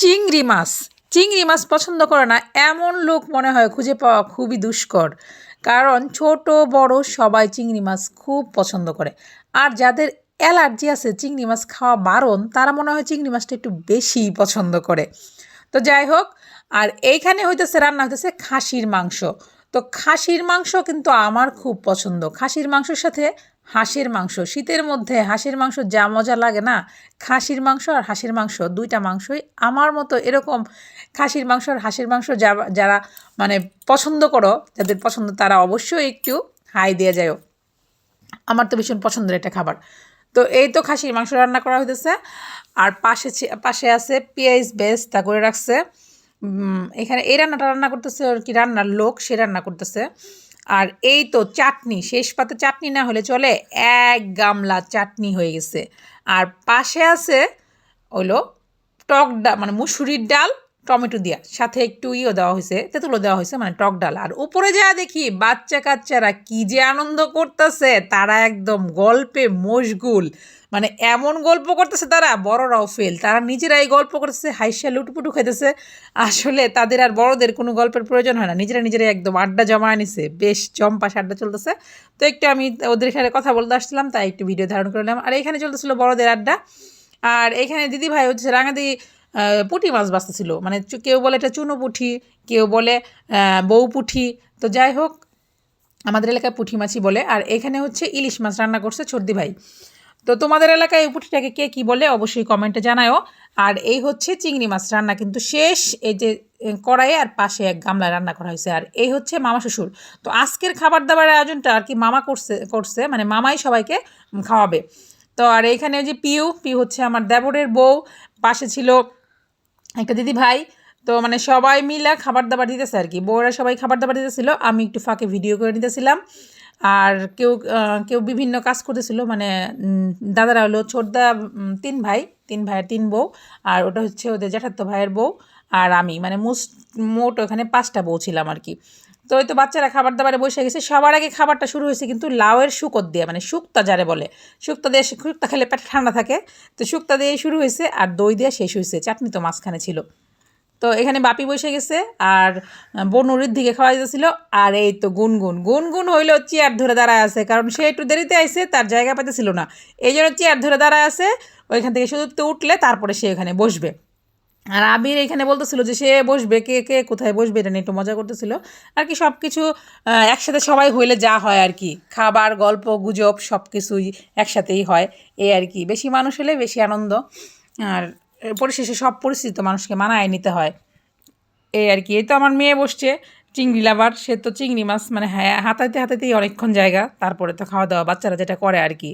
চিংড়ি মাছ। চিংড়ি মাছ পছন্দ করে না, এমন লোক মনে হয় খুঁজে পাওয়া খুবই দুষ্কর। কারণ ছোট, বড় সবাই চিংড়ি মাছ খুব পছন্দ করে। আর যাদের অ্যালার্জি আছে চিংড়ি মাছ খাওয়া বারণ, তারা মনে হয় চিংড়ি মাছটা একটু বেশি পছন্দ করে। তো যাই হোক, আর এইখানে হইতেছে, রান্না হইতেছে খাসির মাংস। তো খাসির মাংস কিন্তু আমার খুব পছন্দ। খাসির মাংসের সাথে হাঁসের মাংস, শীতের মধ্যে হাঁসের মাংস যা মজা লাগে না, খাসির মাংস আর হাঁসের মাংস, দুইটা মাংসই আমার মতো এরকম খাসির মাংস আর হাঁসের মাংস যা- যারা মানে পছন্দ করো, যাদের পছন্দ তারা অবশ্যই একটু হাই দিয়ে যাও আমার তো ভীষণ পছন্দের একটা খাবার। তো এই তো খাসির মাংস রান্না করা হইতেছে। আর পাশে পাশে আছে পেঁয়াজ বেস্তা করে রাখছে। এখানে এই রান্নাটা রান্না করতেছে আর কি রান্নার লোক, সে রান্না করতেছে। আর এই তো চাটনি, শেষ পাতে চাটনি না হলে চলে এক গামলা চাটনি হয়ে গেছে। আর পাশে আছে হলো টক ডাল মানে মুসুরির ডাল টমেটো দিয়া, সাথে একটু ইও দেওয়া হয়েছে তেঁতুলো দেওয়া হয়েছে মানে টক ডাল। আর উপরে যা দেখি, বাচ্চা কাচ্চারা কি যে আনন্দ করতেছে, তারা একদম গল্পে মশগুল। মানে এমন গল্প করতেছে তারা, বড়রাও ফেল তারা নিজেরাই গল্প করতেছে, হাইসা লুটপুটু খেতেছে আসলে তাদের আর বড়দের কোনো গল্পের প্রয়োজন হয় না। নিজেরা নিজেরাই একদম আড্ডা জমায় নিছে বেশ জম্পাস আড্ডা চলতেছে। তো একটু আমি ওদের এখানে কথা বলতে আসছিলাম, তাই একটু ভিডিও ধারণ করলাম আর এখানে চলতেছিল বড়দের আড্ডা। আর এখানে দিদি ভাই হচ্ছে রাঙাদি পুঁটি মাছ বাঁচতেছিল। মানে কেউ বলে এটা চুনো পুঁঠি, কেউ বলে বউ পুঁঠি। তো যাই হোক, আমাদের এলাকায় পুঁটি মাছই বলে। আর এখানে হচ্ছে ইলিশ মাছ রান্না করছে ছর্দি ভাই। তো তোমাদের এলাকায় এই পুঁটিটাকে কে কী বলে অবশ্যই কমেন্টে জানাও আর এই হচ্ছে চিংড়ি মাছ রান্না কিন্তু শেষ। এই যে কড়াইয়ে আর পাশে এক গামলায় রান্না করা হয়েছে। আর এই হচ্ছে মামা শ্বশুর। তো আজকের খাবার দাবারের আয়োজনটা আর কি মামা করছে করছে। মানে মামাই সবাইকে খাওয়াবে। তো আর এইখানে যে পিউ পিউ হচ্ছে আমার দেবরের বউ। পাশে ছিল একটা দিদি ভাই, তো মানে সবাই মিলে খাবার দাবার দিতেছে আর কি। বউরা সবাই খাবার দাবার দিতেছিল, আমি একটু ফাঁকে ভিডিও করে নিতেছিলাম। আর কেউ কেউ বিভিন্ন কাজ করতেছিল মানে দাদারা হলো ছোটদা তিন ভাই, তিন ভাইয়ের তিন বউ, আর ওটা হচ্ছে ওদের জ্যাঠাত্ত ভাইয়ের বউ আর আমি। মানে মোস্ট, মোট ওখানে পাঁচটা বউ ছিলাম আর কি। তো ওই তো বাচ্চারা খাবার দাবারে বসে গেছে। সবার আগে খাবারটা শুরু হয়েছে কিন্তু লাউয়ের শুকর দিয়ে মানে শুক্তা যারে বলে। শুক্তা দিয়ে শুক্তা খেলে পেট ঠান্ডা থাকে। তো শুক্তা দিয়ে শুরু হয়েছে আর দই দিয়ে শেষ হয়েছে। চাটনি তো মাঝখানে ছিল। তো এখানে বাপি বসে গেছে আর বনুরির দিকে খাওয়া যেতেছিল আর এই তো গুনগুন। গুনগুন হইল চেয়ার ধরে দাঁড়ায় আছে, কারণ সে একটু দেরিতে আইসে তার জায়গা পাইতেছিল না। এই জন্য চেয়ার ধরে দাঁড়ায় আছে, ওইখান থেকে শুধু উঠলে তারপরে সে এখানে বসবে। আর আবির এখানে বলতেছিল যে সে বসবে, কে কে কোথায় বসবে এটা নিয়ে একটু মজা করতেছিল। আর কি সব কিছু একসাথে সবাই হইলে যা হয় আর কি। খাবার, গল্প, গুজব সব কিছুই একসাথেই হয় এই আর কি। বেশি মানুষ হলে বেশি আনন্দ। আর পরিশেষে সব পরিস্থিতি মানুষকে মানায় নিতে হয়। এই আর কি। এই তো আমার মেয়ে বসছে, চিংড়ি লাভার। সে তো চিংড়ি মাছ মানে হ্যাঁ হাতাইতে, হাতাইতেই অনেকক্ষণ জায়গা। তারপরে তো খাওয়া দাওয়া, বাচ্চারা যেটা করে আর কি।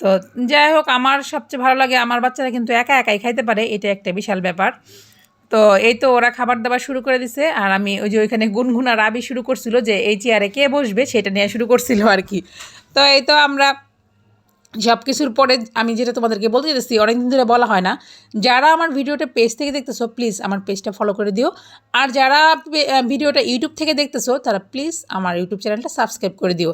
তো যাই হোক, আমার সবচেয়ে ভালো লাগে, আমার বাচ্চারা কিন্তু একা একাই খাইতে পারে, এটা একটা বিশাল ব্যাপার। তো এই তো ওরা খাবার দাবার শুরু করে দিছে, আর আমি ওই যে ওইখানে গুনগুনা রাবি শুরু করছিল যে এই চেয়ারে কে বসবে সেটা নিয়ে শুরু করছিল আর কি। তো এই তো আমরা সব কিছুর পরে আমি যেটা তোমাদেরকে বলতে যেতেছি অনেকদিন ধরে বলা হয় না, যারা আমার ভিডিওটা পেজ থেকে দেখতেছো প্লিজ আমার পেজটা ফলো করে দিও। আর যারা ভিডিওটা ইউটিউব থেকে দেখতেছো, তারা প্লিজ আমার ইউটিউব চ্যানেলটা সাবস্ক্রাইব করে দিও।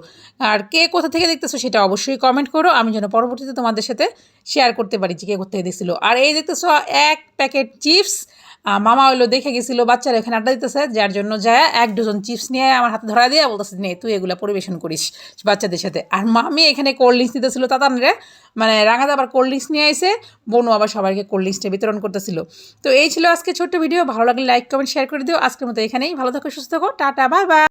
আর কে কোথা থেকে দেখতেছো, সেটা অবশ্যই কমেন্ট করো, আমি যেন পরবর্তীতে তোমাদের সাথে শেয়ার করতে পারি যে কে কোথা থেকে দেখছিলো। আর এই দেখতেছো এক প্যাকেট চিপস মামা হইল দেখে গেছিল, বাচ্চারা এখানে আড্ডা দিতেছে, যার জন্য যায় এক ডজন চিপস নিয়ে আমার হাতে ধরা দিয়ে বলতেছে, নে, তুই এগুলো পরিবেশন করিস বাচ্চাদের সাথে। আর মামি এখানে কোল্ড ড্রিঙ্কস দিতেছিল তাতানরে মানে রাঙাতে আবার কোল্ড ড্রিঙ্কস নিয়ে এসে বনু আবার সবাইকে কোল্ড ড্রিঙ্কসটা বিতরণ করতেছিল। তো এই ছিল আজকে ছোট্ট ভিডিও ভালো লাগলে লাইক কমেন্ট শেয়ার করে দিও। আজকের মতো এখানেই, ভালো থাকো, সুস্থ থাকো, টাটা বাই বাই